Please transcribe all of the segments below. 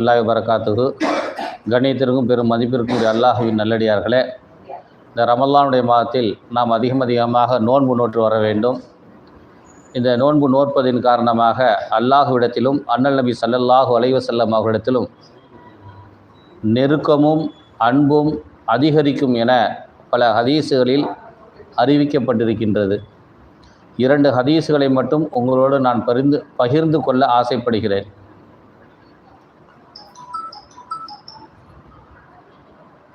அல்லாஹ் வரகாத்துகு கண்ணியத்திற்கும் பெரும் மதிப்பிற்கும் அல்லாஹுவின் நல்லடியார்களே. இந்த ரமல்லானுடைய மாதத்தில் நாம் அதிகம் அதிகமாக நோன்பு நோற்று வர வேண்டும். இந்த நோன்பு நோற்பதின் காரணமாக அல்லாஹுவிடத்திலும் அண்ணல் நபி சல்லல்லாஹு அலைஹி வஸல்லம் அவர்களிடத்திலும் நெருக்கமும் அன்பும் அதிகரிக்கும் என பல ஹதீஸுகளில் அறிவிக்கப்பட்டிருக்கின்றது. இரண்டு ஹதீஸுகளை மட்டும் உங்களோடு நான் பரிந்து பகிர்ந்து கொள்ள ஆசைப்படுகிறேன்.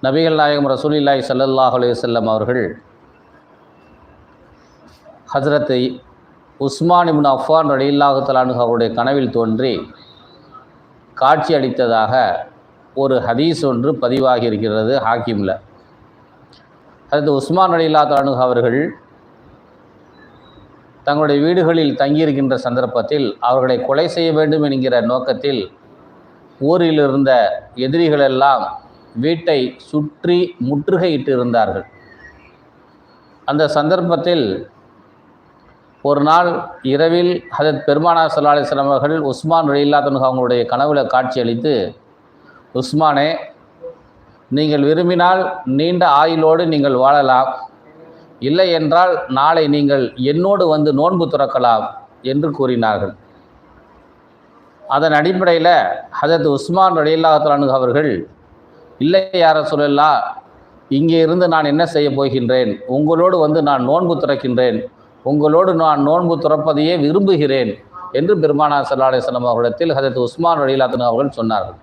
நபிகள் நாயகம் ரசூலில்லாய் ஸல்லல்லாஹு அலைஹி அவர்கள் ஹசரத்தை உஸ்மான் இபின் அஃபான் ரலியல்லாஹு தலானு அவருடைய கனவில் தோன்றி காட்சி அளித்ததாக ஒரு ஹதீஸ் ஒன்று பதிவாகி இருக்கிறது ஹாக்கிமில். அது உஸ்மான் ரலில்லா தலானு அவர்கள் தங்களுடைய வீடுகளில் தங்கியிருக்கின்ற சந்தர்ப்பத்தில் அவர்களை கொலை செய்ய வேண்டும் என்கிற நோக்கத்தில் ஊரில் இருந்த எதிரிகளெல்லாம் வீட்டை சுற்றி முற்றுகையிட்டு இருந்தார்கள் அந்த சந்தர்ப்பத்தில் ஒரு நாள் இரவில் ஹதத் பெருமானா சல்லா அலிஸ்லாம் அவர்கள் உஸ்மான் ரயில்லாத்தனுக்கு அவங்களுடைய கனவுல காட்சியளித்து உஸ்மானே நீங்கள் விரும்பினால் நீண்ட ஆயுளோடு நீங்கள் வாழலாம். இல்லை என்றால் நாளை நீங்கள் என்னோடு வந்து நோன்பு துறக்கலாம் என்று கூறினார்கள். அதன் அடிப்படையில் ஹதத் உஸ்மான் ரலில்லாத்தலானு அவர்கள் இல்லை யார சொல்லலா? இங்கே இருந்து நான் என்ன செய்ய போகின்றேன்? உங்களோடு வந்து நான் நோன்பு துறக்கின்றேன். உங்களோடு நான் நோன்பு துறப்பதையே விரும்புகிறேன் என்று பெருமானா சல்லா அலிஸ்லாம் அவர்களிடத்தில் ஹஜரத் உஸ்மான் ரலிலாத்தன் அவர்கள் சொன்னார்கள்.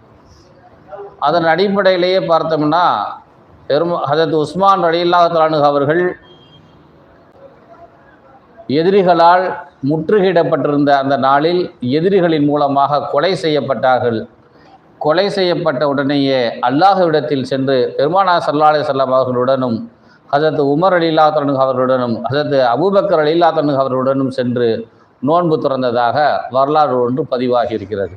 அதன் அடிப்படையிலேயே பார்த்தோம்னா பெரும் ஹஜரத் உஸ்மான் ரலில்லாத்தலானு அவர்கள் எதிரிகளால் முற்றுகையிடப்பட்டிருந்த அந்த நாளில் எதிரிகளின் மூலமாக கொலை செய்யப்பட்டார்கள். கொலை செய்யப்பட்ட உடனேயே அல்லாஹுவிடத்தில் சென்று பெருமானா சல்லா அலி சொல்லாம் அவர்களுடனும் ஹசரத் உமர் அலில்லா தனு அவர்களுடனும் ஹசரத் அபுபக்கர் அலில்லா தனு அவர்களுடனும் சென்று நோன்பு துறந்ததாக வரலாறு ஒன்று பதிவாகி இருக்கிறது.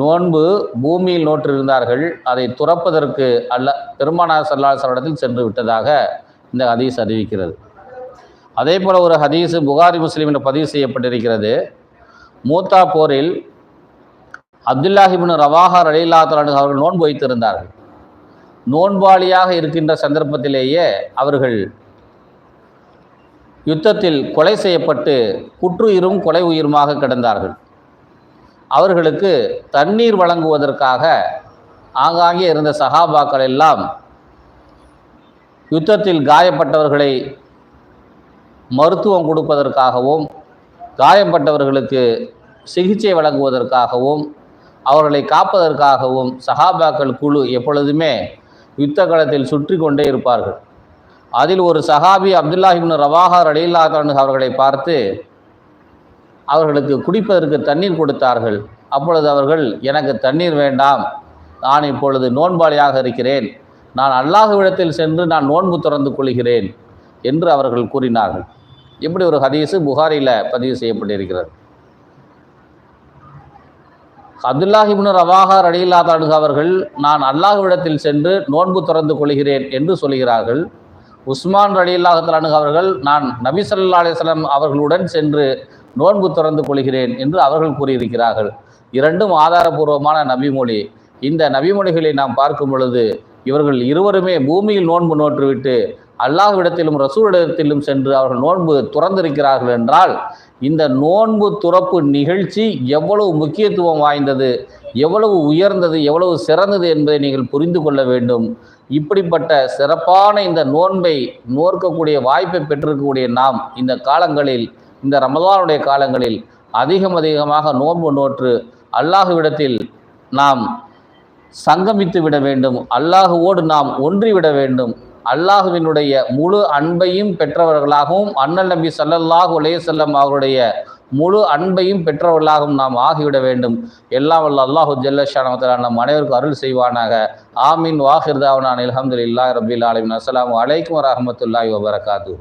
நோன்பு பூமியில் நோற்றிருந்தார்கள் அதை துறப்பதற்கு அல்ல பெருமானா சல்லாஹ் சல்லடத்தில் சென்று விட்டதாக இந்த ஹதீஸ் அறிவிக்கிறது. அதே போல் ஒரு ஹதீஸு புகாரி முஸ்லீமில் பதிவு செய்யப்பட்டிருக்கிறது. மூத்தா போரில் அப்துல்லாஹிபின் ரவாஹர் அலில்லா தலானு அவர்கள் நோன்பு வைத்திருந்தார்கள். நோன்பாளியாக இருக்கின்ற சந்தர்ப்பத்திலேயே அவர்கள் யுத்தத்தில் கொலை செய்யப்பட்டு குற்றுயிரும் கொலை உயிருமாக கிடந்தார்கள். அவர்களுக்கு தண்ணீர் வழங்குவதற்காக ஆங்காங்கே இருந்த சகாபாக்கள் எல்லாம் யுத்தத்தில் காயப்பட்டவர்களை மருத்துவம் கொடுப்பதற்காகவும் காயப்பட்டவர்களுக்கு சிகிச்சை வழங்குவதற்காகவும் அவர்களை காப்பதற்காகவும் சஹாபாக்கள் குழு எப்பொழுதுமே யுத்த களத்தில் சுற்றி கொண்டே இருப்பார்கள். அதில் ஒரு சஹாபி அப்துல்லாஹிபின் ரவாஹார் அலில்லாத்தன் அவர்களை பார்த்து அவர்களுக்கு குடிப்பதற்கு தண்ணீர் கொடுத்தார்கள். அப்பொழுது அவர்கள் எனக்கு தண்ணீர் வேண்டாம். நான் இப்பொழுது நோன்பாளியாக இருக்கிறேன். நான் அல்லாஹுவிடத்தில் சென்று நான் நோன்பு திறந்து கொள்கிறேன். என்று அவர்கள் கூறினார்கள். இப்படி ஒரு ஹதீஸு புகாரியில் பதிவு செய்யப்பட்டிருக்கிறது. அப்துல்லாஹிபின் ரவாஹார் அலில்லாத்தானு அவர்கள் நான் அல்லாஹுவிடத்தில் சென்று நோன்பு திறந்து கொள்கிறேன் என்று சொல்கிறார்கள். உஸ்மான் அலில்லாஹலானு அவர்கள் நான் நபி அலிஸ்லாம் அவர்களுடன் சென்று நோன்பு திறந்து கொள்கிறேன் என்று அவர்கள் கூறியிருக்கிறார்கள். இரண்டும் ஆதாரபூர்வமான நபிமொழி. இந்த நபிமொழிகளை நாம் பார்க்கும் பொழுது இவர்கள் இருவருமே பூமியில் நோன்பு நோற்றுவிட்டு அல்லாஹ்விடத்திலும் ரசூலிடத்திலும் சென்று அவர்கள் நோன்பு துறந்திருக்கிறார்கள் என்றால் இந்த நோன்பு துறப்பு நிகழ்ச்சி எவ்வளவு முக்கியத்துவம் வாய்ந்தது எவ்வளவு உயர்ந்தது எவ்வளவு சிறந்தது என்பதை நீங்கள் புரிந்து கொள்ள வேண்டும். இப்படிப்பட்ட சிறப்பான இந்த நோன்பை நோற்கக்கூடிய வாய்ப்பை பெற்றிருக்கக்கூடிய நாம் இந்த காலங்களில் இந்த ரமதானுடைய காலங்களில் அதிகம் அதிகமாக நோன்பு நோற்று அல்லாஹுவிடத்தில் நாம் சங்கமித்து விட வேண்டும். அல்லாஹுவோடு நாம் ஒன்றிவிட வேண்டும். அல்லாஹுவினுடைய முழு அன்பையும் பெற்றவர்களாகவும் அண்ணல் நபி சல்லல்லாஹு அலையசல்லம் அவருடைய முழு அன்பையும் பெற்றவர்களாகவும் நாம் ஆகிவிட வேண்டும். எல்லாம் வல்ல அல்லாஹு ஜல்லஷானத்தில் நம் அனைவருக்கும் அருள் செய்வானாக. ஆமீன். வாஹிர்தாவனான் அலமதுல்லா ரபில் ஆலமின். அஸ்லாம் வலைக்கம் வரமத்துல்லாஹி வபரகாத்து